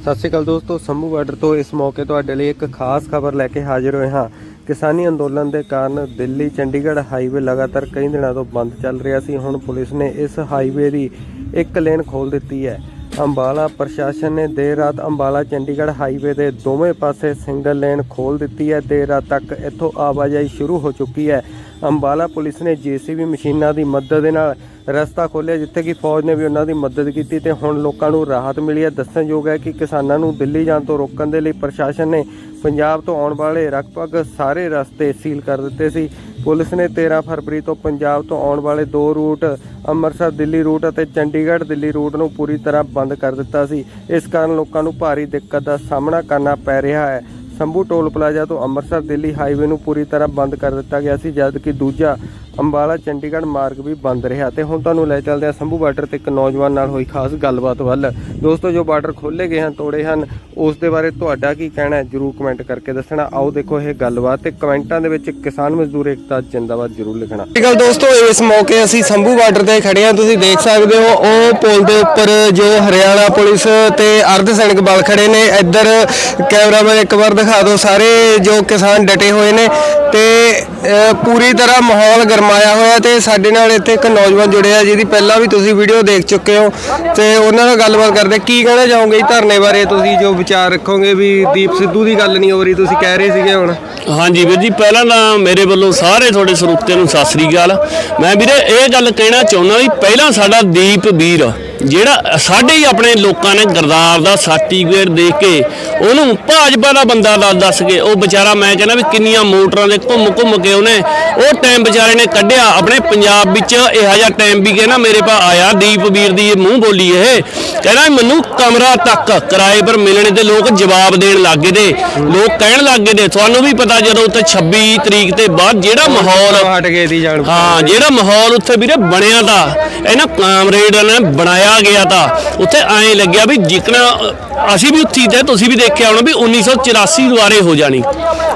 ਸਤਿ ਸ਼੍ਰੀ ਅਕਾਲ ਦੋਸਤੋ, ਸੰਭੂ ਬਾਰਡਰ ਤੋਂ ਇਸ ਮੌਕੇ ਤੁਹਾਡੇ ਲਈ ਇੱਕ ਖਾਸ ਖਬਰ ਲੈ ਕੇ ਹਾਜ਼ਰ ਹੋਏ ਹਾਂ। ਕਿਸਾਨੀ ਅੰਦੋਲਨ ਦੇ ਕਾਰਨ ਦਿੱਲੀ, ਚੰਡੀਗੜ੍ਹ ਹਾਈਵੇ ਲਗਾਤਾਰ ਕਈ ਦਿਨਾਂ ਤੋਂ ਬੰਦ ਚੱਲ ਰਿਹਾ ਸੀ। ਹੁਣ ਪੁਲਿਸ ਨੇ ਇਸ ਹਾਈਵੇ ਦੀ ਇੱਕ ਲੇਨ ਖੋਲ ਦਿੱਤੀ ਹੈ। ਅੰਬਾਲਾ ਪ੍ਰਸ਼ਾਸਨ ਨੇ ਦੇਰ ਰਾਤ ਅੰਬਾਲਾ, ਚੰਡੀਗੜ੍ਹ ਹਾਈਵੇ ਦੇ ਦੋਵੇਂ ਪਾਸੇ ਸਿੰਗਲ ਲੇਨ ਖੋਲ ਦਿੱਤੀ ਹੈ। ਦੇਰ ਰਾਤ ਤੱਕ ਇੱਥੋਂ ਆਵਾਜਾਈ ਸ਼ੁਰੂ ਹੋ ਚੁੱਕੀ ਹੈ। ਅੰਬਾਲਾ ਪੁਲਿਸ ਨੇ ਜੀਸੀਬੀ ਮਸ਼ੀਨਾਂ ਦੀ ਮਦਦ ਦੇ ਨਾਲ ਰਸਤਾ ਖੋਲ੍ਹਿਆ, ਜਿੱਥੇ ਕਿ ਫੌਜ ਨੇ ਵੀ ਉਹਨਾਂ ਦੀ ਮਦਦ ਕੀਤੀ ਤੇ ਹੁਣ ਲੋਕਾਂ ਨੂੰ ਰਾਹਤ ਮਿਲੀ ਹੈ। ਦੱਸਣਯੋਗ ਹੈ ਕਿ ਕਿਸਾਨਾਂ ਨੂੰ ਦਿੱਲੀ ਜਾਣ ਤੋਂ ਰੋਕਣ ਦੇ ਲਈ ਪ੍ਰਸ਼ਾਸਨ ਨੇ ਪੰਜਾਬ ਤੋਂ ਆਉਣ ਵਾਲੇ ਲਗਭਗ ਸਾਰੇ ਰਸਤੇ ਸੀਲ ਕਰ ਦਿੱਤੇ ਸੀ। ਪੁਲਿਸ ਨੇ 13 ਫਰਵਰੀ ਤੋਂ ਪੰਜਾਬ ਤੋਂ ਆਉਣ ਵਾਲੇ ਦੋ ਰੂਟ, ਅੰਮ੍ਰਿਤਸਰ ਦਿੱਲੀ ਰੂਟ ਅਤੇ ਚੰਡੀਗੜ੍ਹ ਦਿੱਲੀ ਰੂਟ ਨੂੰ ਪੂਰੀ ਤਰ੍ਹਾਂ ਬੰਦ ਕਰ ਦਿੱਤਾ ਸੀ। ਇਸ ਕਾਰਨ ਲੋਕਾਂ ਨੂੰ ਭਾਰੀ ਦਿੱਕਤ ਦਾ ਸਾਹਮਣਾ ਕਰਨਾ ਪੈ ਰਿਹਾ ਹੈ। ਸੰਭੂ ਟੋਲ ਪਲਾਜ਼ਾ ਤੋਂ ਅੰਮ੍ਰਿਤਸਰ ਦਿੱਲੀ ਹਾਈਵੇ ਨੂੰ ਪੂਰੀ ਤਰ੍ਹਾਂ ਬੰਦ ਕਰ ਦਿੱਤਾ ਗਿਆ ਸੀ, ਜਦਕਿ ਦੂਜਾ ਅੰਬਾਲਾ, ਚੰਡੀਗੜ੍ਹ ਮਾਰਗ ਵੀ ਬੰਦ ਰਿਹਾ ਤੇ ਹੁਣ ਤੁਹਾਨੂੰ ਲੈ ਚੱਲਦੇ ਹਾਂ ਸੰਭੂ ਬਾਰਡਰ ਤੇ ਇੱਕ ਨੌਜਵਾਨ ਨਾਲ ਹੋਈ ਖਾਸ ਗੱਲਬਾਤ ਵੱਲ। ਦੋਸਤੋ, ਜੋ ਬਾਰਡਰ ਖੋਲੇ ਗਏ ਹਨ, ਤੋੜੇ ਹਨ, ਉਸ ਦੇ ਬਾਰੇ ਤੁਹਾਡਾ ਕੀ ਕਹਿਣਾ ਹੈ? ਜਰੂਰ ਕਮੈਂਟ ਕਰਕੇ ਦੱਸਣਾ। ਆਓ ਦੇਖੋ ਇਹ ਗੱਲਬਾਤ ਤੇ ਕਮੈਂਟਾਂ ਦੇ ਵਿੱਚ ਕਿਸਾਨ ਮਜ਼ਦੂਰ ਏਕਤਾ ਜਿੰਦਾਬਾਦ ਜਰੂਰ ਲਿਖਣਾ। ਗੱਲ ਦੋਸਤੋ, ਇਸ ਮੌਕੇ ਅਸੀਂ ਸੰਭੂ ਬਾਰਡਰ ਤੇ ਖੜੇ ਹਾਂ। ਤੁਸੀਂ ਦੇਖ ਸਕਦੇ ਹੋ, ਉਹ ਪੁਲ ਦੇ ਉੱਪਰ ਜੋ ਹਰਿਆਣਾ ਪੁਲਿਸ ਤੇ ਅਰਧ ਸੈਨਿਕ ਬਲ ਖੜੇ ਨੇ। ਇੱਧਰ ਕੈਮਰਾਮੈਨ ਇੱਕ ਵਾਰ ਦਿਖਾ ਦਿਓ, ਸਾਰੇ ਜੋ ਕਿਸਾਨ ਡਟੇ ਹੋਏ ਨੇ ਤੇ ਪੂਰੀ ਤਰ੍ਹਾਂ ਮਾਹੌਲ ਗਰਮਾਇਆ ਹੋਇਆ ਤੇ ਸਾਡੇ ਨਾਲ ਇੱਥੇ ਇੱਕ ਨੌਜਵਾਨ ਜੁੜਿਆ ਜਿਹਦੀ ਪਹਿਲਾਂ ਵੀ ਤੁਸੀਂ ਵੀਡੀਓ ਦੇਖ ਚੁੱਕੇ ਹੋ ਤੇ ਉਹਨਾਂ ਨਾਲ ਗੱਲਬਾਤ ਕਰਦੇ ਕੀ ਕਹਿਣਾ ਚਾਹੋਗੇ ਜੀ ਧਰਨੇ ਬਾਰੇ? ਤੁਸੀਂ ਜੋ ਵਿਚਾਰ ਰੱਖੋਗੇ ਵੀ ਦੀਪ ਸਿੱਧੂ ਦੀ ਗੱਲ ਨਹੀਂ ਹੋ ਰਹੀ, ਤੁਸੀਂ ਕਹਿ ਰਹੇ ਸੀਗੇ ਹੁਣ। ਹਾਂਜੀ ਵੀਰ ਜੀ, ਪਹਿਲਾਂ ਤਾਂ ਮੇਰੇ ਵੱਲੋਂ ਸਾਰੇ ਤੁਹਾਡੇ ਸਰੋਤਿਆਂ ਨੂੰ ਸਤਿ ਸ੍ਰੀ ਅਕਾਲ। ਮੈਂ ਵੀਰੇ ਇਹ ਗੱਲ ਕਹਿਣਾ ਚਾਹੁੰਦਾ ਵੀ ਪਹਿਲਾਂ ਸਾਡਾ ਦੀਪ ਵੀਰ ਜਿਹੜਾ ਸਾਡੇ ਹੀ ਆਪਣੇ ਲੋਕਾਂ ਨੇ ਗਰਦਾਰ ਦਾ ਸਰਟੀਫਿਕੇਟ ਦੇ ਕੇ ਉਹਨੂੰ ਭਾਜਪਾ ਦਾ ਬੰਦਾ ਦੱਸ ਦੱਸ ਕੇ ਉਹ ਵਿਚਾਰਾ ਮੈਂ ਕਹਿੰਦਾ ਵੀ ਕਿੰਨੀਆਂ ਮੋਟਰਾਂ ਦੇ ਘੁੰਮ ਘੁੰਮ ਕੇ ਉਹਨੇ ਉਹ ਟਾਈਮ ਵਿਚਾਰੇ ਨੇ ਕੱਢਿਆ। ਆਪਣੇ ਪੰਜਾਬ ਵਿੱਚ ਇਹੋ ਜਿਹਾ ਟਾਈਮ ਵੀ ਕਹਿੰਦਾ ਮੇਰੇ ਪਾ ਆਇਆ ਦੀਪ ਵੀਰ ਦੀ ਇਹ ਮੂੰਹ ਬੋਲੀ ਇਹ। ਕਹਿੰਦਾ ਮੈਨੂੰ ਕਮਰਾ ਤੱਕ ਕਿਰਾਏ ਪਰ ਮਿਲਣੇ ਤੇ ਲੋਕ ਜਵਾਬ ਦੇਣ ਲੱਗੇ ਤੇ ਲੋਕ ਕਹਿਣ ਲੱਗੇ ਤੇ ਤੁਹਾਨੂੰ ਵੀ ਪਤਾ ਜਦੋਂ ਉੱਤੇ 26 ਤਰੀਕ ਤੇ ਬਾਅਦ ਜਿਹੜਾ ਮਾਹੌਲ ਹਟ ਗਏ ਦੀ ਜਾਣ ਹਾਂ ਜਿਹੜਾ ਮਾਹੌਲ ਉੱਥੇ ਵੀਰੇ ਬਣਿਆ ਤਾਂ ਇਹਨਾਂ ਕਾਮਰੇਡ ਨੇ ਬਣਾਇਆ ਗਿਆ ਤਾਂ, ਉੱਥੇ ਐਂ ਲੱਗਿਆ ਵੀ ਜਿਕਣਾ ਅਸੀਂ ਵੀ ਉੱਥੀ ਤੇ ਤੁਸੀਂ ਵੀ ਦੇਖਿਆ ਹੋਣਾ ਵੀ 1984 ਦੁਆਰੇ ਹੋ ਜਾਣੀ।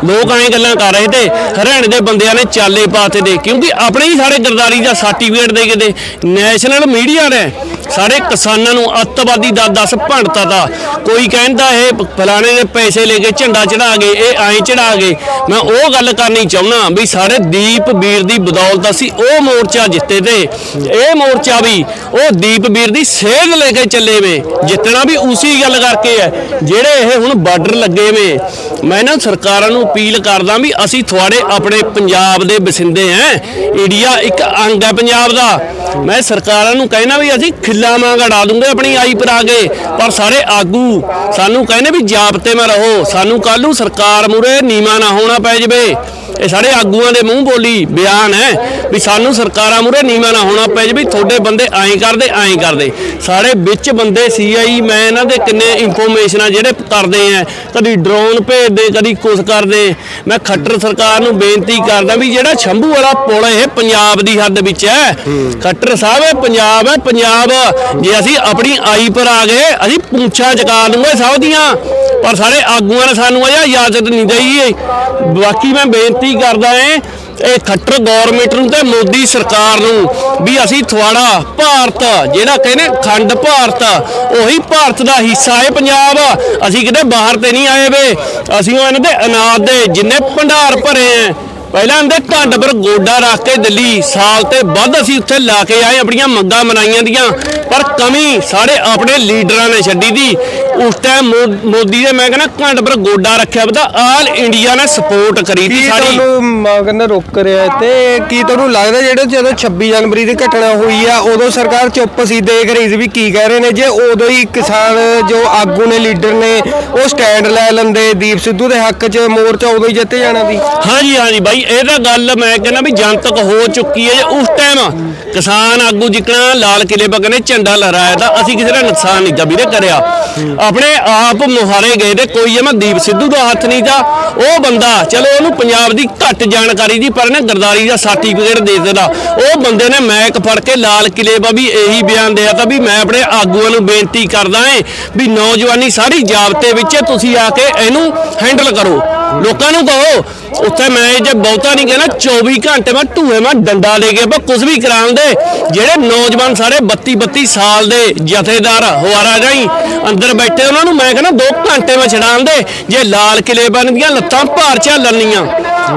ਲੋਕ ਐਂ ਗੱਲਾਂ ਕਰ ਰਹੇ ਤੇ ਹਰਿਆਣੇ ਦੇ ਬੰਦਿਆਂ ਨੇ ਚਾਲੇ ਪਾਤੇ ਦੇ, ਕਿਉਂਕਿ ਆਪਣੇ ਹੀ ਸਾਰੇ ਗਰਦਾਰੀ ਦਾ ਸਰਟੀਫਿਕੇਟ ਦੇ ਕੇ ਦੇ ਨੈਸ਼ਨਲ ਮੀਡੀਆ ਨੇ ਸਾਰੇ ਕਿਸਾਨਾਂ ਨੂੰ ਅੱਤਵਾਦੀ ਦਾ ਦੱਸ ਭੰਡਤਾ ਤਾ ਕੋਈ ਕਹਿੰਦਾ ਇਹ ਫਲਾਣੇ ਦੇ ਪੈਸੇ ਲੈ ਕੇ ਝੰਡਾ ਚੜਾ ਗਏ, ਇਹ ਐਂ ਚੜਾ ਗਏ। ਮੈਂ ਉਹ ਗੱਲ ਕਰਨੀ ਚਾਹੁੰਦਾ ਵੀ ਸਾਡੇ ਦੀਪ ਵੀਰ ਦੀ ਬਦੌਲਤ ਅਸੀਂ ਉਹ ਮੋਰਚਾ ਜਿੱਤੇ ਤੇ, ਇਹ ਮੋਰਚਾ ਵੀ ਉਹ ਦੀਪ ਵੀਰ ਦੀ ਸੇਧ ਲੈ ਕੇ ਚੱਲੇ ਵੇ। ਜਿੱਤਣਾ ਵੀ ਉਸੇ ਗੱਲ ਕਰਕੇ ਹੈ, ਜਿਹੜੇ ਇਹ ਹੁਣ ਬਾਰਡਰ ਲੱਗੇ ਵੇ। ਮੈਂ ਨਾ ਸਰਕਾਰਾਂ ਨੂੰ ਅਪੀਲ ਕਰਦਾ ਵੀ ਅਸੀਂ ਤੁਹਾਡੇ ਆਪਣੇ ਪੰਜਾਬ ਦੇ ਵਸਿੰਦੇ ਆਂ। ਇੰਡੀਆ ਇੱਕ ਅੰਗ ਹੈ ਪੰਜਾਬ ਦਾ। ਮੈਂ ਸਰਕਾਰਾਂ ਨੂੰ ਕਹਿਣਾ ਵੀ ਅਸੀਂ ਖਿੱਲਾ ਮਾਂ ਗੜਾ ਦੂੰਗੇ ਆਪਣੀ ਆਈ ਪਰ ਆ ਗਏ ਪਰ ਸਾਰੇ ਆਗੂ, ਸਾਨੂੰ ਕਹਿੰਦੇ ਵੀ ਜਾਬਤੇ ਮੈਂ ਰਹੋ। ਸਾਨੂੰ ਕੱਲ ਨੂੰ ਸਰਕਾਰ ਮੂਰੇ ਨੀਮਾ ਨਾ ਹੋਣਾ ਪੈ ਜਵੇ। ਇਹ ਸਾਰੇ ਆਗੂਆਂ ਦੇ ਮੂੰਹ ਬੋਲੀ ਬਿਆਨ ਹੈ ਵੀ ਸਾਨੂੰ ਸਰਕਾਰਾਂ ਮੂਰੇ ਨੀਮਾ ਨਾ ਹੋਣਾ ਪੈ ਜਵੇ ਤੁਹਾਡੇ ਬੰਦੇ ਐਂ ਕਰਦੇ ਐਂ ਕਰਦੇ। ਸਾਡੇ ਵਿੱਚ ਬੰਦੇ ਸੀਆਈ ਮੈਂ ਇਹਨਾਂ ਦੇ ਕਿੰਨੇ ਇਨਫੋਰਮੇਸ਼ਨਾਂ ਜਿਹੜੇ ਕਰਦੇ ਆ। ਕਦੀ ਡਰੋਨ ਭੇਜਦੇ, ਕਦੀ ਕੁਛ ਕਰਦੇ। ਮੈਂ ਖੱਟਰ ਸਰਕਾਰ ਨੂੰ ਬੇਨਤੀ ਕਰਦਾ ਵੀ ਜਿਹੜਾ ਸ਼ੰਭੂ ਵਾਲਾ ਪੁਲ ਇਹ ਪੰਜਾਬ ਦੀ ਹੱਦ ਵਿੱਚ ਹੈ। ਖੱਟਰ ਸਾਹਿਬ, ਇਹ ਪੰਜਾਬ ਹੈ, ਪੰਜਾਬ। ਜੇ ਅਸੀਂ ਆਪਣੀ ਆਈ ਪਰ ਆ ਗਏ, ਅਸੀਂ ਪੂੰਛਾਂ ਚਕਾ ਦੂੰਗੇ ਸਭ ਦੀਆਂ। ਪਰ ਸਾਰੇ ਆਗੂਆਂ ਨੇ ਸਾਨੂੰ ਇਹ ਇਜਾਜ਼ਤ ਨਹੀਂ ਦਈ ਬਾਕੀ ਮੈਂ ਬੇਨਤੀ ਕਰਦਾ ਏ ਇਹ ਖੱਟਰ ਗਵਰਨਮੈਂਟ ਨੂੰ ਤੇ ਮੋਦੀ ਸਰਕਾਰ ਨੂੰ ਵੀ ਅਸੀਂ ਥਵਾੜਾ ਭਾਰਤ, ਜਿਹੜਾ ਕਹਿੰਦੇ ਖੰਡ ਭਾਰਤ, ਉਹੀ ਭਾਰਤ ਦਾ ਹਿੱਸਾ ਹੈ ਪੰਜਾਬ। ਅਸੀਂ ਕਿਤੇ ਬਾਹਰ ਤੇ ਨਹੀਂ ਆਏ ਵੇ। ਅਸੀਂ ਉਹ ਇਹਨਾਂ ਦੇ ਅਨਾਜ ਦੇ ਜਿੰਨੇ ਭੰਡਾਰ ਭਰੇ ਆ, ਪਹਿਲਾਂ ਇਹਦੇ ਢੰਡ ਪਰ ਗੋਡਾ ਰੱਖ ਕੇ ਦਿੱਲੀ ਸਾਲ ਤੇ ਵੱਧ ਅਸੀਂ ਉੱਥੇ ਲਾ ਕੇ ਆਏ, ਆਪਣੀਆਂ ਮੰਗਾਂ ਮਨਾਈਆਂ ਦੀਆਂ। ਪਰ ਕਮੀ ਸਾਡੇ ਆਪਣੇ ਲੀਡਰਾਂ ਨੇ ਛੱਡੀ ਦੀ। ਉਸ ਟਾਈਮ ਮੋਦੀ ਦੇ ਮੈਂ ਕਹਿੰਦਾ ਢੰਡ ਪਰ ਗੋਡਾ ਰੱਖਿਆ ਪਤਾ ਆਲ ਇੰਡੀਆ ਨੇ ਸਪੋਰਟ ਕਰੀ ਕੀ ਤੀ ਸਾਡੀ ਤੁਹਾਨੂੰ ਮਾਂ ਕਹਿੰਦਾ ਰੋਕ ਰਿਹਾ ਤੇ ਕੀ ਤੁਹਾਨੂੰ ਲੱਗਦਾ ਜਿਹੜੇ ਜਦੋਂ 26 ਜਨਵਰੀ ਦੀ ਘਟਨਾ ਹੋਈ ਆ ਉਦੋਂ ਸਰਕਾਰ ਚੁੱਪ ਸੀ ਦੇਖ ਰਹੀ ਸੀ ਵੀ ਕੀ ਕਹਿ ਰਹੇ ਨੇ? ਜੇ ਉਦੋਂ ਹੀ ਕਿਸਾਨ ਜੋ ਆਗੂ ਨੇ ਲੀਡਰ ਨੇ ਉਹ ਸਟੈਂਡ ਲੈ ਲੈਂਦੇ ਦੀਪ ਸਿੱਧੂ ਦੇ ਹੱਕ 'ਚ ਮੋਰਚਾ ਉਦੋਂ ਹੀ ਜਿੱਤੇ ਜਾਣਾ ਸੀ। ਹਾਂਜੀ ਹਾਂਜੀ ਬਾਈ ਇਹ ਤਾਂ ਗੱਲ ਮੈਂ ਕਹਿੰਦਾ ਵੀ ਜਨਤਕ ਹੋ ਚੁੱਕੀ ਹੈ ਜੇ ਉਸ ਟਾਈਮ ਕਿਸਾਨ ਆਗੂ ਜਿਕਣਾ ਲਾਲ ਕਿਲੇ ਪਾ ਨੇ ਝੰਡਾ ਲਹਿਰਾਇਆ ਤਾਂ ਅਸੀਂ ਕਿਸੇ ਦਾ ਨੁਕਸਾਨ ਨਹੀਂ ਵੀਰੇ ਕਰਿਆ। ਆਪਣੇ ਆਪ ਮੁਹਾਰੇ ਗਏ ਤੇ ਕੋਈ ਐਵੇਂ ਦੀਪ ਸਿੱਧੂ ਦਾ ਹੱਥ ਨਹੀਂ ਤਾਂ ਉਹ ਬੰਦਾ, ਚਲੋ ਉਹਨੂੰ ਪੰਜਾਬ ਦੀ ਘੱਟ ਜਾਣਕਾਰੀ ਦੀ, ਪਰ ਨੇ ਗਰਦਾਰੀ ਦਾ ਸਰਟੀਫਿਕੇਟ ਦੇ ਦਿੱਤਾ। ਉਹ ਬੰਦੇ ਨੇ ਮੈਕ ਫੜ ਕੇ ਲਾਲ ਕਿਲੇ ਪਾ ਵੀ ਇਹੀ ਬਿਆਨ ਦਿਆ ਤਾਂ ਵੀ ਮੈਂ ਆਪਣੇ ਆਗੂਆਂ ਨੂੰ ਬੇਨਤੀ ਕਰਦਾ ਏ ਵੀ ਨੌਜਵਾਨੀ ਸਾਰੀ ਜਾਬਤੇ ਵਿੱਚ ਤੁਸੀਂ ਆ ਕੇ ਇਹਨੂੰ ਹੈਂਡਲ ਕਰੋ। ਲੋਕਾਂ ਨੂੰ ਕਹੋ ਉੱਥੇ ਮੈਂ ਜੇ ਬਹੁਤਾ ਨਹੀਂ ਕਹਿਣਾ 24 ਘੰਟੇ ਮੈਂ ਢੂਏ ਮੈਂ ਡੰਡਾ ਲੈ ਕੇ ਆਪਾਂ ਕੁਝ ਵੀ ਕਰਾਉਂਦੇ ਜਿਹੜੇ ਨੌਜਵਾਨ ਸਾਰੇ 32 32 ਸਾਲ ਦੇ ਜਥੇਦਾਰ ਹਵਾਰਾ ਜਾਈ ਅੰਦਰ ਬੈਠੇ, ਉਹਨਾਂ ਨੂੰ ਮੈਂ ਕਹਿੰਦਾ 2 ਘੰਟੇ ਮੈਂ ਛਡਾਉਂਦੇ ਜੇ ਲਾਲ ਕਿਲੇ ਬਣਦੀਆਂ ਲੱਤਾਂ ਭਾਰ ਝੱਲਣੀਆਂ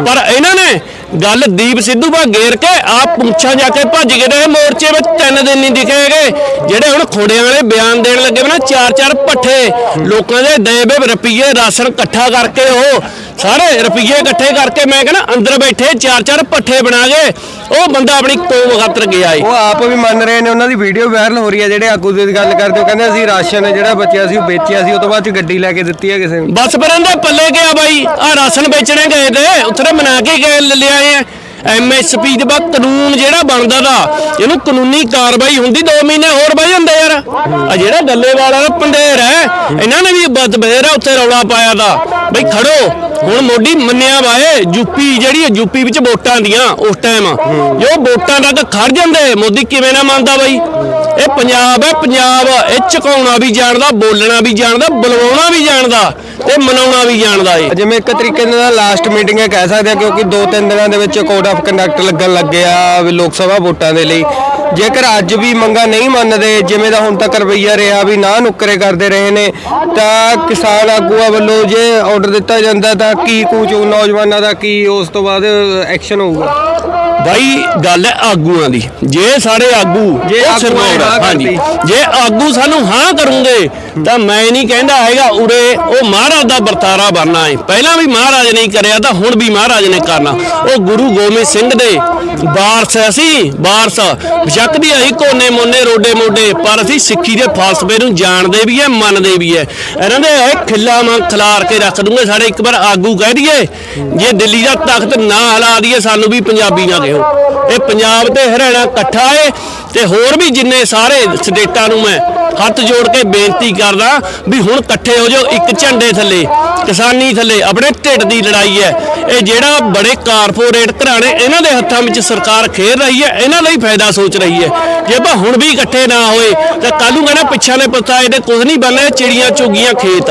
ਪਰ ਇਹਨਾਂ ਨੇ ਗੱਲ ਦੀਪ ਸਿੱਧੂ ਬਾ ਗੇਰ ਕੇ ਆਪ ਪੁੱਛਾਂ ਜਾ ਕੇ ਭੱਜ ਗਏ ਨੇ ਮੋਰਚੇ ਵਿੱਚ ਤਿੰਨ ਦਿਨ ਨਹੀਂ ਦਿਖੇਗੇ ਜਿਹੜੇ ਹੁਣ ਖੋੜਿਆਂ ਵਾਲੇ ਬਿਆਨ ਦੇਣ ਲੱਗੇ ਵੇ ਚਾਰ ਚਾਰ ਪੱਠੇ, ਲੋਕਾਂ ਦੇ ਦੇਵੇ ਰੁਪਈਏ ਰਾਸ਼ਨ ਇਕੱਠਾ ਕਰਕੇ ਉਹ ਸਾਰੇ ਰੁਪਈਏ ਇਕੱਠੇ ਕਰਕੇ ਮੈਂ ਕਹਿੰਦਾ ਅੰਦਰ ਬੈਠੇ ਚਾਰ ਚਾਰ ਪੱਠੇ ਬਣਾ ਕੇ ਉਹ ਬੰਦਾ ਆਪਣੀ ਕੌਮ ਖਾਤਰ ਗਿਆ ਏ। ਉਹ ਆਪ ਵੀ ਮੰਨ ਰਹੇ ਨੇ ਉਹਨਾਂ ਦੀ ਵੀਡੀਓ ਵਾਇਰਲ ਹੋ ਰਹੀ ਹੈ ਜਿਹੜੇ ਆਗੂ ਦੀ ਗੱਲ ਕਰਦੇ ਉਹ ਕਹਿੰਦੇ ਅਸੀਂ ਰਾਸ਼ਨ ਜਿਹੜਾ ਬਚਿਆ ਸੀ ਉਹ ਵੇਚਿਆ ਸੀ ਉਸ ਤੋਂ ਬਾਅਦ ਚ ਗੱਡੀ ਲੈ ਕੇ ਦਿੱਤੀ ਹੈ ਕਿਸੇ ਨੂੰ। ਬਸ ਪਰ ਇਹਦੇ ਪੱਲੇ ਗਿਆ ਬਾਈ ਆ ਰਾਸ਼ਨ ਵੇਚਣੇ ਗਏ ਤੇ ਉੱਥੇ ਮਨਾ ਕੇ ਗਏ ਲੈ ਲਿਆਏ ਆ ਐਮਐਸਪੀ ਦੇ ਬਾਅਦ ਕਾਨੂੰਨ ਜਿਹੜਾ ਬਣਦਾ ਦਾ ਇਹਨੂੰ ਕਾਨੂੰਨੀ ਕਾਰਵਾਈ ਹੁੰਦੀ 2 ਮਹੀਨੇ ਹੋਰ ਬਹਿ ਜਾਂਦੇ ਯਾਰ। ਆ ਜਿਹੜਾ ਡੱਲੇ ਵਾਲਾ ਪੰਡੇਰ ਹੈ ਇਹਨਾਂ ਨੇ ਵੀ ਬਦ ਬਥੇਰਾ ਉੱਥੇ ਰੌਲਾ ਪਾਇਆ ਦਾ ਬਈ ਖੜੋ ਹੁਣ ਮੋਢੀ ਮੰਨਿਆ ਵਾਏ ਯੂਪੀ ਜਿਹੜੀ ਹੈ ਯੂਪੀ ਵਿੱਚ ਵੋਟਾਂ ਦੀਆਂ ਉਸ ਟਾਈਮ ਜੋ ਵੋਟਾਂ ਤੱਕ ਖੜ ਜਾਂਦੇ ਮੋਦੀ ਕਿਵੇਂ ਨਾ ਮੰਨਦਾ ਬਈ? ਇਹ ਪੰਜਾਬ ਹੈ, ਪੰਜਾਬ। ਇਹ ਝੁਕਾਉਣਾ ਵੀ ਜਾਣਦਾ, ਬੋਲਣਾ ਵੀ ਜਾਣਦਾ, ਬੁਲਵਾਉਣਾ ਵੀ ਜਾਣਦਾ ਤੇ ਮਨਾਉਣਾ ਵੀ ਜਾਣਦਾ ਏ ਜਿਵੇਂ ਇੱਕ ਤਰੀਕੇ ਨਾਲ ਲਾਸਟ ਮੀਟਿੰਗ ਹੈ ਕਹਿ ਸਕਦੇ ਆ ਕਿਉਂਕਿ 2-3 ਦਿਨਾਂ ਦੇ ਵਿੱਚ ਕੋਡ ਆਫ ਕੰਡਕਟ ਲੱਗਣ ਲੱਗਿਆ ਵੀ ਲੋਕ ਸਭਾ ਵੋਟਾਂ ਦੇ ਲਈ। ਜੇਕਰ ਅੱਜ ਵੀ ਮੰਗਾ ਨਹੀਂ ਮੰਨਦੇ, ਜਿਵੇਂ ਦਾ ਹੁਣ ਤੱਕ ਰਵਈਆ ਰਿਹਾ ਵੀ ਨਾ ਨੁਕਰੇ ਕਰਦੇ ਰਹੇ ਨੇ, ਤਾਂ ਕਿਸਾਨ ਆਗੂਆਂ ਵੱਲੋਂ ਜੇ ਆਰਡਰ ਦਿੱਤਾ ਜਾਂਦਾ ਤਾਂ ਕੀ ਕੂਚ ਹੋਊ ਨੌਜਵਾਨਾਂ ਦਾ ਕੀ ਉਸ ਤੋਂ ਬਾਅਦ ਐਕਸ਼ਨ ਹੋਊਗਾ? ਬਾਈ ਗੱਲ ਹੈ ਆਗੂਆਂ ਦੀ। ਜੇ ਸਾਡੇ ਆਗੂ ਜੇ ਉਹ ਆਗੂਆਂ ਨੇ ਸਿਰਮੌਰ ਆ, ਹਾਂ ਹਾਂਜੀ। ਜੇ ਆਗੂ ਸਾਨੂੰ ਹਾਂ ਕਰੂੰਗੇ ਤਾਂ ਮੈਂ ਨਹੀਂ ਕਹਿੰਦਾ ਹੈਗਾ ਉਰੇ ਉਹ ਮਹਾਰਾਜ ਦਾ ਵਰਤਾਰਾ ਬਣਨਾ ਹੈ। ਪਹਿਲਾਂ ਵੀ ਮਹਾਰਾਜ ਨੇ ਕਰਿਆ ਤਾਂ ਹੁਣ ਵੀ ਮਹਾਰਾਜ ਨੇ ਕਰਨਾ। ਉਹ ਗੁਰੂ ਗੋਬਿੰਦ ਸਿੰਘ ਦੇ ਵਾਰਸ ਅਸੀਂ ਵਾਰਸ। ਬਸ਼ੱਕ ਦੀ ਅਸੀਂ ਕੋਨੇ ਮੋਨੇ ਰੋਡੇ ਮੋਡੇ ਪਰ ਅਸੀਂ ਸਿੱਖੀ ਦੇ ਫਲਸਫੇ ਨੂੰ ਜਾਣਦੇ ਵੀ ਹੈ ਮੰਨਦੇ ਵੀ ਹੈ। ਇਹਨਾਂ ਦੇ ਇਹ ਖਿੱਲਾ ਮਾਂ ਖਿਲਾਰ ਕੇ ਰੱਖ ਦੂੰਗੇ ਸਾਡੇ ਇੱਕ ਵਾਰ ਆਗੂ ਕਹਿ ਦਈਏ ਜੇ ਦਿੱਲੀ ਦਾ ਤਖਤ ਨਾ ਹਿਲਾ ਦਈਏ ਸਾਨੂੰ ਵੀ ਪੰਜਾਬੀ ਨਾ ਕਿਹੋ ਇਹ ਪੰਜਾਬ ਤੇ ਹਰਿਆਣਾ ਇਕੱਠਾ ਏ ਤੇ ਹੋਰ ਵੀ ਜਿੰਨੇ ਸਾਰੇ ਸਟੇਟਾਂ ਨੂੰ ਮੈਂ ਹੱਥ ਜੋੜ ਕੇ ਬੇਨਤੀ ਕਰਦਾ ਵੀ ਹੁਣ ਇਕੱਠੇ ਹੋ ਜਾਓ ਇੱਕ ਝੰਡੇ ਥੱਲੇ ਕਿਸਾਨੀ ਥੱਲੇ ਆਪਣੇ ਢਿੱਡ ਦੀ ਲੜਾਈ ਹੈ। ਇਹ ਜਿਹੜਾ ਬੜੇ ਕਾਰਪੋਰੇਟ ਘਰਾਣੇ ਇਹਨਾਂ ਦੇ ਹੱਥਾਂ ਵਿੱਚ ਸਰਕਾਰ ਖੇਡ ਰਹੀ ਹੈ ਇਹਨਾਂ ਲਈ ਫਾਇਦਾ ਸੋਚ ਰਹੀ ਹੈ। ਜੇ ਆਪਾਂ ਹੁਣ ਵੀ ਇਕੱਠੇ ਨਾ ਹੋਏ ਤਾਂ ਕੱਲ ਨੂੰ ਕਹਿੰਦਾ ਪਿੱਛਾਂ ਨੇ ਪਤਾਏ ਤੇ ਕੁਝ ਨਹੀਂ ਬਣਨਾ ਇਹ ਚਿੜੀਆਂ ਚੁਗੀਆਂ ਖੇਤ।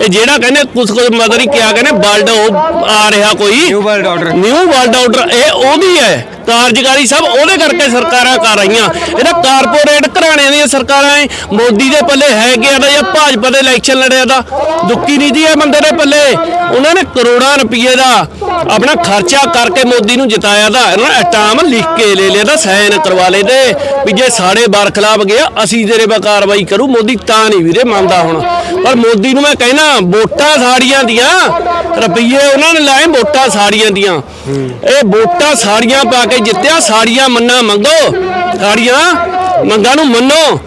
ਇਹ ਜਿਹੜਾ ਕਹਿੰਦੇ ਕੁਝ ਕੁਝ ਮਦਰ ਹੀ ਕਿਹਾ ਕਹਿੰਦੇ ਉਹ ਆ ਰਿਹਾ ਕੋਈ। New world order new world order ਇਹ ਉਹਦੀ ਹੈ। ਕਾਰਜਕਾਰੀ ਸਭ ਉਹਦੇ ਕਰਕੇ ਸਰਕਾਰਾਂ ਕਰ ਰਹੀਆਂ। ਇਹਦਾ ਕਾਰਪੋਰੇਟ ਘਰਾਣਿਆਂ ਦੀਆਂ ਸਰਕਾਰਾਂ ਐ। ਮੋਦੀ ਦੇ ਪੱਲੇ ਹੈ ਗਿਆ ਦਾ ਜਾਂ ਭਾਜਪਾ ਦੇ ਇਲੈਕਸ਼ਨ ਲੜਿਆ ਦਾ? ਦੁੱਕੀ ਨਹੀਂ ਦੀ ਹੈ ਬੰਦੇ ਦੇ ਪੱਲੇ। ਉਹਨਾਂ ਨੇ ਕਰੋੜਾਂ ਰੁਪਏ ਦਾ ਆਪਣਾ ਖਰਚਾ ਕਰਕੇ ਮੋਦੀ ਨੂੰ ਜਿਤਾਇਆ ਦਾ। ਇਹਨਾਂ ਨੇ ਲਿਖ ਕੇ ਲੈ ਲਿਆ ਦਾ, ਸਾਈਨ ਕਰਵਾ ਲਏ ਤੇ ਵੀ ਜੇ ਸਾਡੇ ਬਰਖਲਾਫ ਗਿਆ, ਅਸੀਂ ਤੇਰੇ ਬਾ ਕਾਰਵਾਈ ਕਰੂ। ਮੋਦੀ ਤਾਂ ਨਹੀਂ ਵੀਰੇ ਮੰਨਦਾ ਹੁਣ। ਪਰ ਮੋਦੀ ਨੂੰ ਮੈਂ ਕਹਿਣਾ, ਵੋਟਾਂ ਸਾੜੀਆਂ ਦੀਆਂ। ਰੁਪਈਏ ਉਹਨਾਂ ਨੇ ਲਾਏ ਵੋਟਾਂ ਸਾੜੀਆਂ ਦੀਆਂ। ਇਹ ਵੋਟਾਂ ਸਾੜੀਆਂ ਪਾ ਕੇ ਜਿੱਤਿਆ ਸਾੜੀਆਂ ਮੰਨਾ ਮੰਗੋ। ਸਾੜੀਆਂ ਮੰਗਾਂ ਨੂੰ ਮੰਨੋ।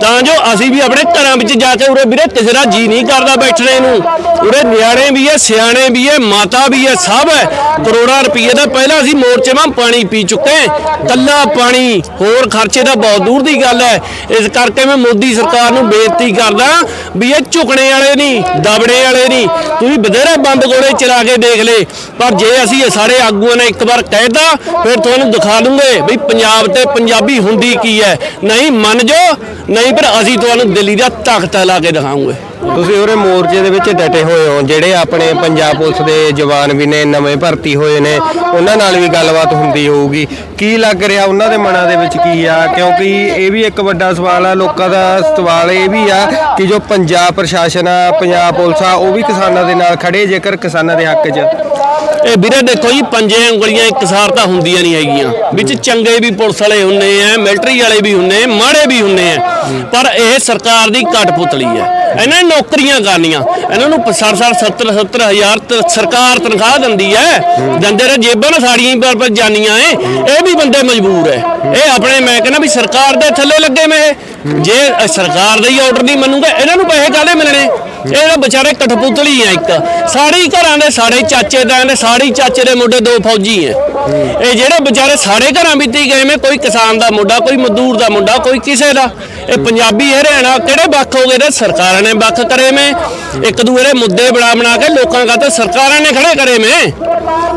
ਤਾਂ ਜੋ ਅਸੀਂ ਵੀ ਆਪਣੇ ਘਰਾਂ ਵਿੱਚ ਜਾ ਕੇ ਉਰੇ ਵੀਰੇ ਕਿਸੇ ਜੀ ਨਹੀਂ ਕਰਦਾ ਬੈਠਣੇ ਨੂੰ। ਉਰੇ ਨਿਆਣੇ ਵੀ ਐ, ਸਿਆਣੇ ਵੀ ਐ, ਮਾਤਾ ਵੀ ਐ, ਸਭ ਐ। ਕਰੋੜਾਂ ਰੁਪਏ ਦਾ ਪਹਿਲਾਂ ਅਸੀਂ ਮੋਰਚੇ ਵਾਂ ਪਾਣੀ ਪੀ ਚੁੱਕੇ ਕੱਲਾ ਪਾਣੀ, ਹੋਰ ਖਰਚੇ ਦਾ ਬਹੁਤ ਦੂਰ ਦੀ ਗੱਲ ਐ। ਇਸ ਕਰਕੇ ਮੈਂ ਮੋਦੀ ਸਰਕਾਰ ਨੂੰ ਬੇਨਤੀ ਕਰਦਾ ਵੀ ਇਹ ਝੁਕਣੇ ਵਾਲੇ ਨਹੀਂ, ਦਬਣੇ ਵਾਲੇ ਨਹੀਂ। ਤੁਸੀਂ ਬਥੇਰੇ ਬੰਦ ਗੋਲੇ ਚਲਾ ਕੇ ਦੇਖ ਲੈ। ਪਰ ਜੇ ਅਸੀਂ ਇਹ ਸਾਰੇ ਆਗੂਆਂ ਨੇ ਇੱਕ ਵਾਰ ਕਹਿਤਾ ਫਿਰ ਤੁਹਾਨੂੰ ਦਿਖਾ ਦੂੰਗੇ ਵੀ ਪੰਜਾਬ ਤੇ ਪੰਜਾਬੀ ਹੁੰਦੀ ਕੀ ਹੈ ਨਹੀਂ ਮੰਨ ਜੋ ਨਹੀਂ, ਪਰ ਅਸੀਂ ਤੁਹਾਨੂੰ ਦਿੱਲੀ ਦਾ ਤਖਤ ਲਾ ਕੇ ਦਿਖਾਉਂਗੇ। ਤੁਸੀਂ ਉਹਰੇ ਮੋਰਚੇ ਦੇ ਵਿੱਚ ਡਟੇ ਹੋਏ ਹੋ, ਜਿਹੜੇ ਆਪਣੇ ਪੰਜਾਬ ਪੁਲਿਸ ਦੇ ਜਵਾਨ ਵੀ ਨੇ, ਨਵੇਂ ਭਰਤੀ ਹੋਏ ਨੇ, ਉਹਨਾਂ ਨਾਲ ਵੀ ਗੱਲਬਾਤ ਹੁੰਦੀ ਹੋਊਗੀ। ਕੀ ਲੱਗ ਰਿਹਾ ਉਹਨਾਂ ਦੇ ਮਨਾਂ ਦੇ ਵਿੱਚ ਕੀ ਆ? ਕਿਉਂਕਿ ਇਹ ਵੀ ਇੱਕ ਵੱਡਾ ਸਵਾਲ ਆ, ਲੋਕਾਂ ਦਾ ਸਵਾਲ ਇਹ ਵੀ ਆ ਕਿ ਜੋ ਪੰਜਾਬ ਪ੍ਰਸ਼ਾਸਨ ਆ, ਪੰਜਾਬ ਪੁਲਿਸ ਆ, ਉਹ ਵੀ ਕਿਸਾਨਾਂ ਦੇ ਨਾਲ ਖੜੇ, ਜੇਕਰ ਕਿਸਾਨਾਂ ਦੇ ਹੱਕ 'ਚ। ਇਹ ਵੀਰੇ ਦੇਖੋ ਜੀ, ਪੰਜੇ ਉਂਗਲੀਆਂ ਇੱਕਸਾਰ ਤਾਂ ਹੁੰਦੀਆਂ ਨਹੀਂ ਹੈਗੀਆਂ। ਵਿੱਚ ਚੰਗੇ ਵੀ ਪੁਲਿਸ ਵਾਲੇ ਹੁੰਨੇ ਆ, ਮਿਲਟਰੀ ਵਾਲੇ ਵੀ ਹੁੰਨੇ, ਮਾੜੇ ਵੀ ਹੁੰਨੇ ਆ। ਪਰ ਇਹ ਸਰਕਾਰ ਦੀ ਕਟਪੁਤਲੀ ਹੈ। ਇਹਨਾਂ ਨੌਕਰੀਆਂ ਕਰਨੀਆਂ। ਇਹਨਾਂ ਨੂੰ 60 70 70 ਹਜ਼ਾਰ ਸਰਕਾਰ ਤਨਖਾਹ ਦਿੰਦੀ ਹੈ। ਦੰਦੇ ਦੇ ਜੇਬਾਂ ਨਾਲ ਸਾੜੀਆਂ ਪਰ ਪਰ ਜਾਨੀਆਂ ਏ ਇਹ ਵੀ ਬੰਦੇ ਮਜਬੂਰ ਹੈ ਇਹ ਆਪਣੇ ਮੈਂ ਕਹਿੰਦਾ ਵੀ ਸਰਕਾਰ ਦੇ ਥੱਲੇ ਲੱਗੇ ਮੈਂ ਜੇ ਸਰਕਾਰ ਦਾ ਹੀ ਆਰਡਰ ਨਹੀਂ ਮੰਨੂਗਾ, ਇਹਨਾਂ ਨੂੰ ਪੈਸੇ ਕਾਹਦੇ ਮਿਲਣੇ? ਇਹ ਵਿਚਾਰੇ ਕਠਪੁਤਲੀ ਆ ਇੱਕ। ਸਾੜੀ ਘਰਾਂ ਦੇ ਸਾਡੇ ਚਾਚੇ ਦਾ ਦੇ ਸਾੜੀ ਚਾਚੇ ਦੇ ਮੁੰਡੇ ਦੋ ਫੌਜੀ ਐ। ਇਹ ਜਿਹੜੇ ਵਿਚਾਰੇ ਸਾਡੇ ਘਰਾਂ ਬੀਤੀ ਗਏ ਮੈਂ ਕੋਈ ਕਿਸਾਨ ਦਾ ਮੁੰਡਾ, ਕੋਈ ਮਜ਼ਦੂਰ ਦਾ ਮੁੰਡਾ, ਕੋਈ ਕਿਸੇ ਦਾ। ਇਹ ਪੰਜਾਬੀ ਹਰਿਆਣਾ ਕਿਹੜੇ ਵੱਖ ਹੋ ਗਏ ਨੇ? ਸਰਕਾਰਾਂ ਨੇ ਵੱਖ ਕਰੇ ਮੈਂ ਇੱਕ ਦੂਏ ਦੇ ਮੁੱਦੇ ਬਣਾ ਬਣਾ ਕੇ ਲੋਕਾਂ ਦਾ ਤੇ ਸਰਕਾਰਾਂ ਨੇ ਖੜੇ ਕਰੇ ਮੈਂ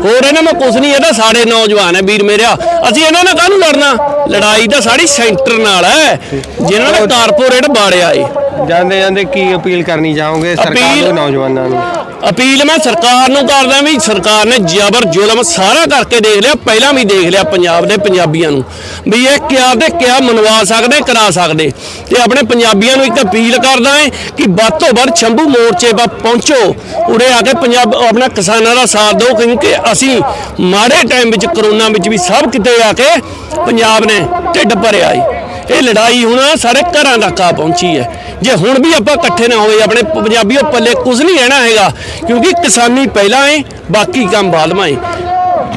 ਹੋਰ ਇਹਨਾਂ ਨੂੰ ਕੁਝ ਨਹੀਂ ਇਹਦਾ ਸਾਡੇ ਨੌਜਵਾਨ ਹੈ ਵੀਰ ਮੇਰਿਆ। ਅਸੀਂ ਇਹਨਾਂ ਨਾਲ ਕਾਹਨੂੰ ਲੜਨਾ? ਲੜਾਈ ਤਾਂ ਸਾਡੀ ਸੈਂਟਰ ਨਾਲ ਹੈ ਜਿਨ੍ਹਾਂ ਨੇ ਕਾਰਪੋਰੇਟ ਬਾੜਿਆ ਏ। ਜਾਂਦੇ ਜਾਂਦੇ ਕੀ ਅਪੀਲ ਕਰਨੀ ਚਾਹੋਗੇ ਸਰਕਾਰ ਅਪੀਲ- ਦੇ ਨੌਜਵਾਨਾਂ ਨੂੰ? ਅਪੀਲ ਮੈਂ ਸਰਕਾਰ ਨੂੰ ਕਰਦਾ ਵੀ ਸਰਕਾਰ ਨੇ ਜ਼ਬਰ ਜ਼ੁਲਮ ਸਾਰਾ ਕਰਕੇ ਦੇਖ ਲਿਆ, ਪਹਿਲਾਂ ਵੀ ਦੇਖ ਲਿਆ ਪੰਜਾਬ ਦੇ ਪੰਜਾਬੀਆਂ ਨੂੰ, ਵੀ ਇਹ ਕਿਆ ਤੇ ਕਿਆ ਮਨਵਾ ਸਕਦੇ, ਕਰਾ ਸਕਦੇ। ਤੇ ਆਪਣੇ ਪੰਜਾਬੀਆਂ ਨੂੰ ਇੱਕ ਅਪੀਲ ਕਰਦਾ ਹੈ ਕਿ ਵੱਧ ਤੋਂ ਵੱਧ ਸ਼ੰਭੂ ਮੋਰਚੇ 'ਪਾ ਪਹੁੰਚੋ, ਉਰੇ ਆ ਕੇ ਪੰਜਾਬ ਆਪਣਾ ਕਿਸਾਨਾਂ ਦਾ ਸਾਥ ਦਿਓ, ਕਿਉਂਕਿ ਅਸੀਂ ਮਾੜੇ ਟਾਈਮ ਵਿੱਚ ਕਰੋਨਾ ਵਿੱਚ ਵੀ ਸਭ ਕਿਤੇ ਆ ਕੇ ਪੰਜਾਬ ਨੇ ਢਿੱਡ ਭਰਿਆ ਏ। ਇਹ ਲੜਾਈ ਹੁਣ ਸਾਰੇ ਘਰਾਂ ਤੱਕ ਆ ਪਹੁੰਚੀ ਹੈ। ਜੇ ਹੁਣ ਵੀ ਆਪਾਂ ਇਕੱਠੇ ਨਾ ਹੋਏ, ਆਪਣੇ ਪੰਜਾਬੀਓ ਪੱਲੇ ਕੁਝ ਨਹੀਂ ਰਹਿਣਾ ਹੈਗਾ, ਕਿਉਂਕਿ ਕਿਸਾਨੀ ਪਹਿਲਾਂ ਹੈ ਬਾਕੀ ਕੰਮ ਬਾਅਦਮਾ ਹੈ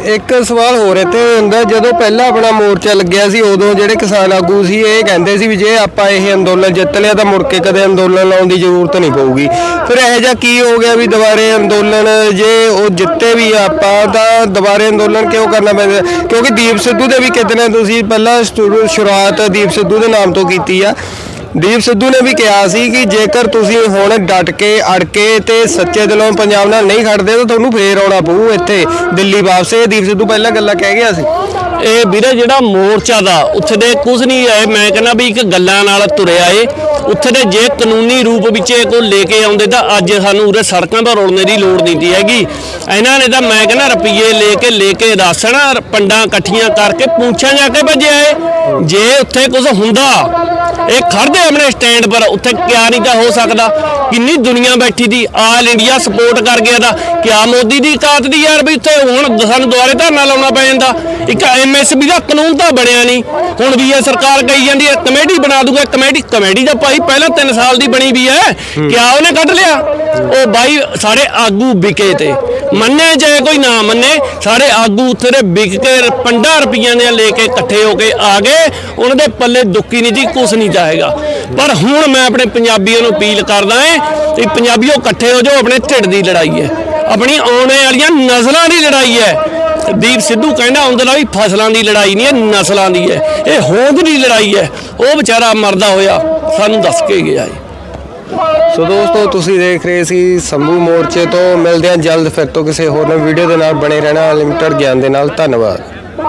ਇੱਕ ਸਵਾਲ ਹੋਰ ਇੱਥੇ ਹੁੰਦਾ, ਜਦੋਂ ਪਹਿਲਾਂ ਆਪਣਾ ਮੋਰਚਾ ਲੱਗਿਆ ਸੀ, ਉਦੋਂ ਜਿਹੜੇ ਕਿਸਾਨ ਆਗੂ ਸੀ, ਇਹ ਕਹਿੰਦੇ ਸੀ ਵੀ ਜੇ ਆਪਾਂ ਇਹ ਅੰਦੋਲਨ ਜਿੱਤ ਲਿਆ, ਤਾਂ ਮੁੜ ਕੇ ਕਦੇ ਅੰਦੋਲਨ ਲਾਉਣ ਦੀ ਜ਼ਰੂਰਤ ਨਹੀਂ ਪਊਗੀ। ਫਿਰ ਇਹ ਜਿਹਾ ਕੀ ਹੋ ਗਿਆ ਵੀ ਦੁਬਾਰੇ ਅੰਦੋਲਨ, ਜੇ ਉਹ ਜਿੱਤੇ ਵੀ ਆਪਾਂ, ਤਾਂ ਦੁਬਾਰੇ ਅੰਦੋਲਨ ਕਿਉਂ ਕਰਨਾ ਪੈਂਦਾ? ਕਿਉਂਕਿ ਦੀਪ ਸਿੱਧੂ ਦੇ ਵੀ ਕਿਤੇ ਨਾ ਤੁਸੀਂ ਪਹਿਲਾਂ ਸ਼ੁਰੂ- ਸ਼ੁਰੂਆਤ ਦੀਪ ਸਿੱਧੂ ਦੇ ਨਾਮ ਤੋਂ ਕੀਤੀ ਆ। ਦੀਪ ਸਿੱਧੂ ਨੇ ਵੀ ਕਿਹਾ ਸੀ ਕਿ ਜੇਕਰ ਤੁਸੀਂ ਹੁਣ ਡਟ ਕੇ, ਅੜ ਕੇ ਤੇ ਸੱਚੇ ਦਿਲੋਂ ਪੰਜਾਬ ਨਾਲ ਨਹੀਂ ਖੜਦੇ, ਤਾਂ ਤੁਹਾਨੂੰ ਫੇਰ ਆਉਣਾ ਪਊ ਇੱਥੇ, ਦਿੱਲੀ ਵਾਪਸ। ਇਹ ਦੀਪ ਸਿੱਧੂ ਪਹਿਲਾਂ ਗੱਲਾਂ ਕਹਿ ਗਿਆ ਸੀ। ਇਹ ਵੀਰੇ ਜਿਹੜਾ ਮੋਰਚਾ ਦਾ, ਉੱਥੇ ਦੇ ਕੁਝ ਨਹੀਂ ਆਏ। ਮੈਂ ਕਹਿੰਦਾ ਵੀ ਇੱਕ ਗੱਲਾਂ ਨਾਲ ਤੁਰਿਆ ਏ। ਉੱਥੇ ਦੇ ਜੇ ਕਾਨੂੰਨੀ ਰੂਪ ਵਿੱਚ ਇਹ ਕੋ ਲੈ ਕੇ ਆਉਂਦੇ, ਤਾਂ ਅੱਜ ਸਾਨੂੰ ਉਰੇ ਸੜਕਾਂ ਤੋਂ ਰੋਲਣੇ ਦੀ ਲੋੜ ਨਹੀਂ ਤੀ ਹੈਗੀ। ਇਹਨਾਂ ਨੇ ਤਾਂ ਮੈਂ ਕਹਿੰਦਾ ਰੁਪਈਏ ਲੈ ਕੇ ਲੈ ਕੇ ਰਾਸਣ, ਪੰਡਾਂ ਇਕੱਠੀਆਂ ਕਰਕੇ ਪੂੰਛਾਂ ਜਾ ਕੇ ਭੱਜਿਆ ਏ। ਜੇ ਉੱਥੇ ਕੁਝ ਹੁੰਦਾ, ਇਹ ਖੜਦੇ ਆਪਣੇ ਸਟੈਂਡ ਪਰ, ਉੱਥੇ ਕਿਆ ਨਹੀਂ ਤਾਂ ਹੋ ਸਕਦਾ। ਕਿੰਨੀ ਦੁਨੀਆ ਬੈਠੀ ਦੀ ਆਲ ਇੰਡੀਆ ਸਪੋਰਟ ਕਰ ਗਿਆ ਦਾ ਕਿਆ ਮੋਦੀ ਦੀ ਕਾਤ ਦੀ ਯਾਰ ਵੀ ਉੱਥੇ ਹੁਣ ਸਾਨੂੰ ਦੁਆਰੇ ਧਰਨਾ ਲਾਉਣਾ ਪੈ ਜਾਂਦਾ। ਇੱਕ ਐਮਐਸਪੀ ਦਾ ਕਾਨੂੰਨ ਤਾਂ ਬਣਿਆ ਨਹੀਂ। ਹੁਣ ਵੀ ਇਹ ਸਰਕਾਰ ਕਹੀ ਜਾਂਦੀ ਹੈ ਕਮੇਟੀ ਬਣਾ ਦੂਗਾ ਕਮੇਟੀ ਕਮੇਟੀ ਦਾ ਭਾਈ ਪਹਿਲਾਂ 3 ਸਾਲ ਦੀ ਬਣੀ ਵੀ ਹੈ। ਕਿਆ ਉਹਨੇ ਕੱਢ ਲਿਆ? ਉਹ ਬਾਈ ਸਾਡੇ ਆਗੂ ਵਿਕੇ ਤੇ। ਮੰਨੇ ਚਾਹੇ ਕੋਈ ਨਾ ਮੰਨੇ ਸਾਰੇ ਆਗੂ ਉੱਥੇ ਦੇ ਵਿਕ ਕੇ ਪੰਡਾ ਰੁਪਈਆਂ ਦੇ ਲੈ ਕੇ ਇਕੱਠੇ ਹੋ ਕੇ ਆ ਗਏ। ਉਹਨਾਂ ਦੇ ਪੱਲੇ ਦੁੱਕੀ ਨਹੀਂ ਜੀ, ਕੁਛ ਨਹੀਂ ਜਾਏਗਾ। ਪਰ ਹੁਣ ਮੈਂ ਆਪਣੇ ਪੰਜਾਬੀਆਂ ਨੂੰ ਅਪੀਲ ਕਰਦਾ ਹਾਂ ਕਿ ਪੰਜਾਬੀਓ ਇਕੱਠੇ ਹੋ ਜਾਓ, ਆਪਣੇ ਢਿੱਡ ਦੀ ਲੜਾਈ ਹੈ। ਆਪਣੀ ਆਉਣ ਵਾਲੀਆਂ ਨਸਲਾਂ ਦੀ ਲੜਾਈ ਹੈ। ਦੀਪ ਸਿੱਧੂ ਕਹਿੰਦਾ ਹੁੰਦਾ ਵੀ ਫਸਲਾਂ ਦੀ ਲੜਾਈ ਨਹੀਂ ਹੈ, ਨਸਲਾਂ ਦੀ ਹੈ। ਇਹ ਹੋਂਦ ਦੀ ਲੜਾਈ ਹੈ। ਉਹ ਵਿਚਾਰਾ ਮਰਦਾ ਹੋਇਆ, ਸਾਨੂੰ ਦੱਸ ਕੇ ਗਿਆ ਹੈ ਸੋ ਦੋਸਤੋ, ਤੁਸੀਂ ਦੇਖ ਰਹੇ ਸੀ ਸੰਭੂ ਮੋਰਚੇ ਤੋਂ, ਮਿਲਦੇ ਹਾਂ ਜਲਦ ਫਿਰ ਤੋਂ ਕਿਸੇ ਹੋਰ ਨਵੀਂ ਵੀਡੀਓ ਦੇ ਨਾਲ, ਬਣੇ ਰਹਿਣਾ ਅਨਲਿਮਟਿਡ ਗਿਆਨ ਦੇ ਨਾਲ। ਧੰਨਵਾਦ।